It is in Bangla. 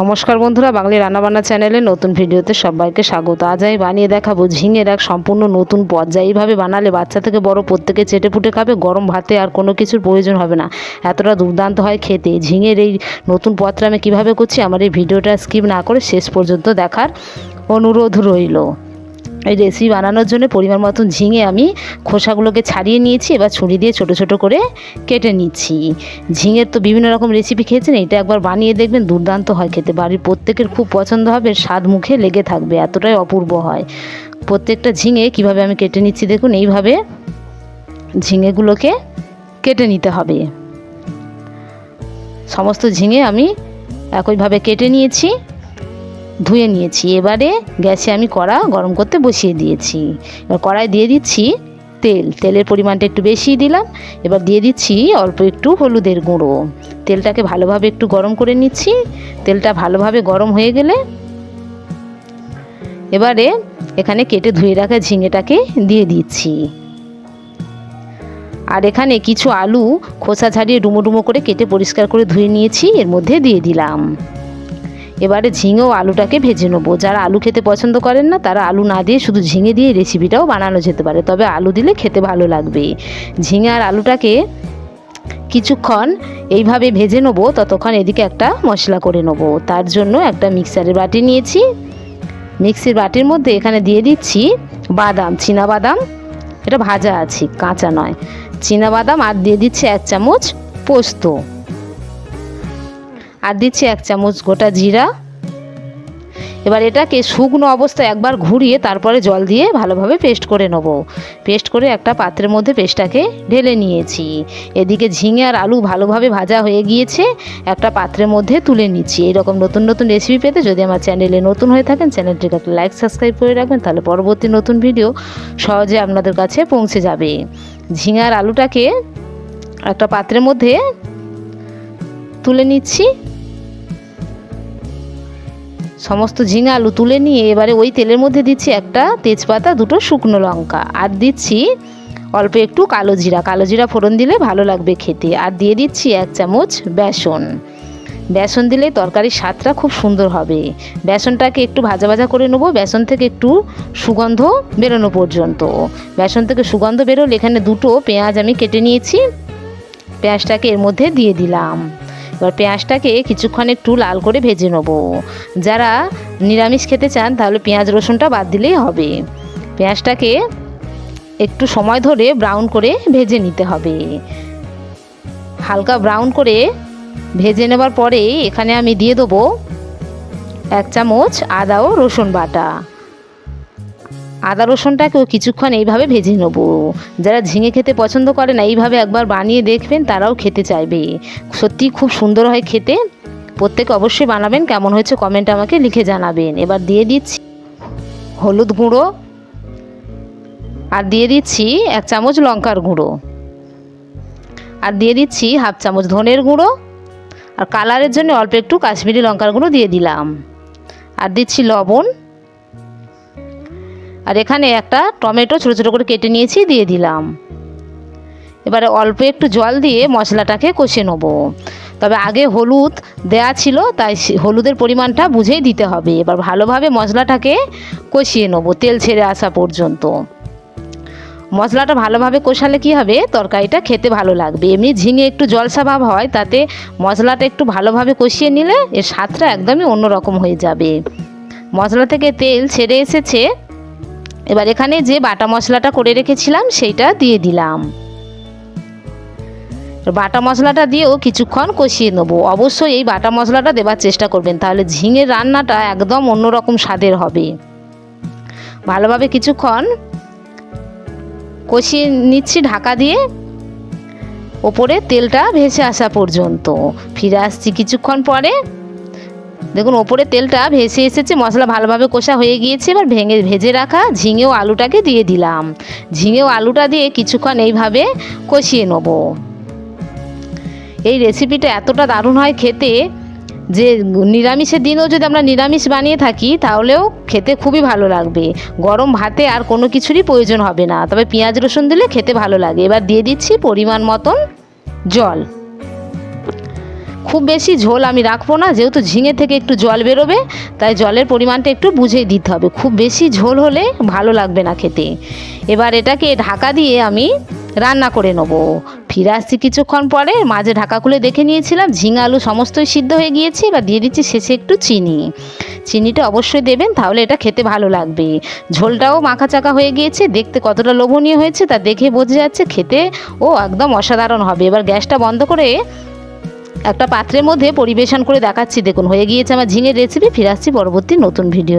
নমস্কার বন্ধুরা বাঙালি রান্নাবান্না চ্যানেলে নতুন ভিডিওতে সবাইকে স্বাগত। আজ আমি বানিয়ে দেখাবো ঝিঙের এক সম্পূর্ণ নতুন পদ এইভাবে বানালে বাচ্চা থেকে বড় প্রত্যেকে চেটে পুটে খাবে, গরম ভাতে আর কোনো কিছুর প্রয়োজন হবে না। এতটা দুর্দান্ত হয় খেতে। ঝিঙের এই নতুন পদটা আমি কীভাবে করছি, আমার এই ভিডিওটা স্কিপ না করে শেষ পর্যন্ত দেখার অনুরোধ রইল। এই রেসিপি বানানোর জন্য পরিমাণ মতন ঝিঙে আমি খোসাগুলোকে ছাড়িয়ে নিয়েছি, এবার ছুরি দিয়ে ছোট ছোট করে কেটে নিচ্ছি। ঝিঙের তো বিভিন্ন রকম রেসিপি খেয়েছেন এটা একবার বানিয়ে দেখবেন, দুর্দান্ত হয় খেতে। বাড়ির প্রত্যেকের খুব পছন্দ হবে, স্বাদ মুখে লেগে থাকবে, এতটাই অপূর্ব হয়। প্রত্যেকটা ঝিঙে কীভাবে আমি কেটে নিচ্ছি দেখুন, এইভাবে ঝিঙেগুলোকে কেটে নিতে হবে। সমস্ত ঝিঙে আমি একইভাবে কেটে নিয়েছি। ধুয়ে নিয়েছি। এবারে গ্যাসে আমি কড়া গরম করতে বসিয়ে দিয়েছি। এবার কড়াই দিয়ে দিচ্ছি তেল। তেলের পরিমাণটা একটু বেশি দিলাম। এবার দিয়ে দিচ্ছি অল্প একটু হলুদের গুঁড়ো। তেলটাকে ভালোভাবে একটু গরম করে নিচ্ছি। তেলটা ভালোভাবে গরম হয়ে গেলে এবারে এখানে কেটে ধুয়ে রাখা ঝিঙেটাকে দিয়ে দিচ্ছি। আর এখানে কিছু আলু খোসা ছাড়িয়ে ডুমো ডুমো করে কেটে পরিষ্কার করে ধুয়ে নিয়েছি। এর মধ্যে দিয়ে দিলাম। এবারে ঝিঙে ও আলুটাকে ভেজে নেব। যারা আলু খেতে পছন্দ করেন না, তারা আলু না দিয়ে শুধু ঝিঙে দিয়ে রেসিপিটাও বানানো যেতে পারে। তবে আলু দিলে খেতে ভালো লাগবে। ঝিঙে আর আলুটাকে কিছুক্ষণ এইভাবে ভেজে নেব, ততক্ষণ এদিকে একটা মশলা করে নেব। তার জন্য একটা মিক্সারের বাটি নিয়েছি। মিক্সির বাটির মধ্যে এখানে দিয়ে দিচ্ছি বাদাম চীনা বাদাম এটা ভাজা আছে, কাঁচা নয়। চীনা বাদাম আর দিয়ে দিচ্ছি এক চামচ পোস্ত। আর দিচ্ছি এক চামচ গোটা জিরা। এবার এটাকে শুকনো অবস্থায় একবার ঘুরিয়ে তারপরে জল দিয়ে ভালোভাবে পেস্ট করে নেব। পেস্ট করে একটা পাত্রের মধ্যে পেস্টটাকে ঢেলে নিয়েছি। এদিকে ঝিঙে আর আলু ভালোভাবে ভাজা হয়ে গিয়েছে, একটা পাত্রের মধ্যে তুলে নিচ্ছি। এরকম নতুন নতুন রেসিপি পেতে যদি আমার চ্যানেলে নতুন হয়ে থাকেন, চ্যানেলটিকে একটা লাইক সাবস্ক্রাইব করে রাখবেন, তাহলে পরবর্তী নতুন ভিডিও সহজে আপনাদের কাছে পৌঁছে যাবে। ঝিঙে আর আলুটাকে একটা পাত্রের মধ্যে তুলে নিচ্ছি। সমস্ত ঝিঙে আলু তুলে নিয়ে এবারে ওই তেলের মধ্যে দিচ্ছি একটা তেজপাতা, দুটো শুকনো লঙ্কা। আর দিচ্ছি অল্প একটু কালো জিরা। কালো জিরা ফোড়ন দিলে ভালো লাগবে খেতে। আর দিয়ে দিচ্ছি এক চামচ বেসন। বেসন দিলে তরকারির স্বাদটা খুব সুন্দর হবে। বেসনটাকে একটু ভাজা ভাজা করে নেব। বেসন থেকে একটু সুগন্ধ বেরোনো পর্যন্ত। বেসন থেকে সুগন্ধ বেরোলে এখানে দুটো পেঁয়াজ আমি কেটে নিয়েছি। পেঁয়াজটাকে এর মধ্যে দিয়ে দিলাম। এবার পেঁয়াজটাকে কিছুক্ষণ একটু লাল করে ভেজে নেব। যারা নিরামিষ খেতে চান, তাহলে পেঁয়াজ রসুনটা বাদ দিলেই হবে। পেঁয়াজটাকে একটু সময় ধরে ব্রাউন করে ভেজে নিতে হবে। হালকা ব্রাউন করে ভেজে নেবার পরে এখানে আমি দিয়ে দেবো এক চামচ আদা ও রসুন বাটা। আদা রসুনটাকেও কিছুক্ষণ এইভাবে ভেজে নেব। যারা ঝিঙে খেতে পছন্দ করে না, এইভাবে একবার বানিয়ে দেখবেন, তারাও খেতে চাইবে। সত্যি খুব সুন্দর হয় খেতে। প্রত্যেকে অবশ্যই বানাবেন, কেমন হয়েছে কমেন্ট আমাকে লিখে জানাবেন। এবার দিয়ে দিচ্ছি হলুদ গুঁড়ো আর দিয়ে দিচ্ছি এক চামচ লঙ্কার গুঁড়ো। আর দিয়ে দিচ্ছি হাফ চামচ ধনের গুঁড়ো। আর কালারের জন্য অল্প একটু কাশ্মীরি লঙ্কার গুঁড়ো দিয়ে দিলাম। আর দিচ্ছি লবণ। আর এখানে একটা টমেটো ছোটো ছোটো করে কেটে নিয়েছি, দিয়ে দিলাম। এবারে অল্প একটু জল দিয়ে মশলাটাকে কষে নেব। তবে আগে হলুদ দেয়া ছিল, তাই হলুদের পরিমাণটা বুঝেই দিতে হবে। এবার ভালোভাবে মশলাটাকে কষিয়ে নেব, তেল ছেড়ে আসা পর্যন্ত। মশলাটা ভালোভাবে কষালে কি হবে? তরকারিটা খেতে ভালো লাগবে। এমনি ঝিঙে একটু জলসা ভাব হয়, তাতে মশলাটা একটু ভালোভাবে কষিয়ে নিলে এর স্বাদটা একদমই অন্যরকম হয়ে যাবে। মশলা থেকে তেল ছেড়ে এসেছে এবার এখানে যে বাটা মশলাটা করে রেখেছিলাম, সেইটা দিয়ে দিলাম। বাটা মশলাটা দিয়েও কিছুক্ষণ কষিয়ে নেব। অবশ্যই এই বাটা মশলাটা দেবার চেষ্টা করবেন, তাহলে ঝিঙের রান্নাটা একদম অন্যরকম স্বাদের হবে। ভালোভাবে কিছুক্ষণ কষিয়ে নিচ্ছি ঢাকা দিয়ে। ওপরে তেলটা ভেসে আসা পর্যন্ত। ফিরে আসছি কিছুক্ষণ পরে। দেখুন, ওপরে তেলটা ভেসে এসেছে, মশলা ভালোভাবে কষা হয়ে গিয়েছে, এবার ভেঙে, ভেজে রাখা ঝিঙে আলুটাকে দিয়ে দিলাম। ঝিঙে ও আলুটা দিয়ে কিছুক্ষণ এইভাবে কষিয়ে নেব। এই রেসিপিটা এতটা দারুণ হয় খেতে যে, নিরামিষের দিনেও যদি আমরা নিরামিষ বানিয়ে থাকি, তাহলেও খেতে খুবই ভালো লাগবে। গরম ভাতে আর কোনো কিছুরই প্রয়োজন হবে না। তবে পেঁয়াজ রসুন দিলে খেতে ভালো লাগে। এবার দিয়ে দিচ্ছি পরিমাণ মতন জল। খুব বেশি ঝোল আমি রাখব না, যেহেতু ঝিঙে থেকে একটু জল বেরোবে, তাই জলের পরিমাণটা একটু বুঝেই দিতে হবে। খুব বেশি ঝোল হলে ভালো লাগবে না খেতে। এবার এটাকে ঢাকা দিয়ে আমি রান্না করে নেব। ফিরে আসছি কিছুক্ষণ পরে, মাঝে ঢাকা খুলে দেখে নিয়েছিলাম, ঝিঙে, আলু সমস্তই সিদ্ধ হয়ে গিয়েছে, এবার দিয়ে দিচ্ছি শেষে একটু চিনি। চিনিটা অবশ্যই দেবেন, তাহলে এটা খেতে ভালো লাগবে। ঝোলটাও মাখা চাকা হয়ে গিয়েছে, দেখতে কতটা লোভনীয় হয়েছে, তা দেখে বোঝা যাচ্ছে, খেতে ও একদম অসাধারণ হবে। এবার গ্যাসটা বন্ধ করে একটা পাত্রের মধ্যে পরিবেশন করে দেখাচ্ছি। দেখুন, হয়ে গিয়েছে আমার ঝিঙের রেসিপি ফিরে আসছি পরবর্তী নতুন ভিডিও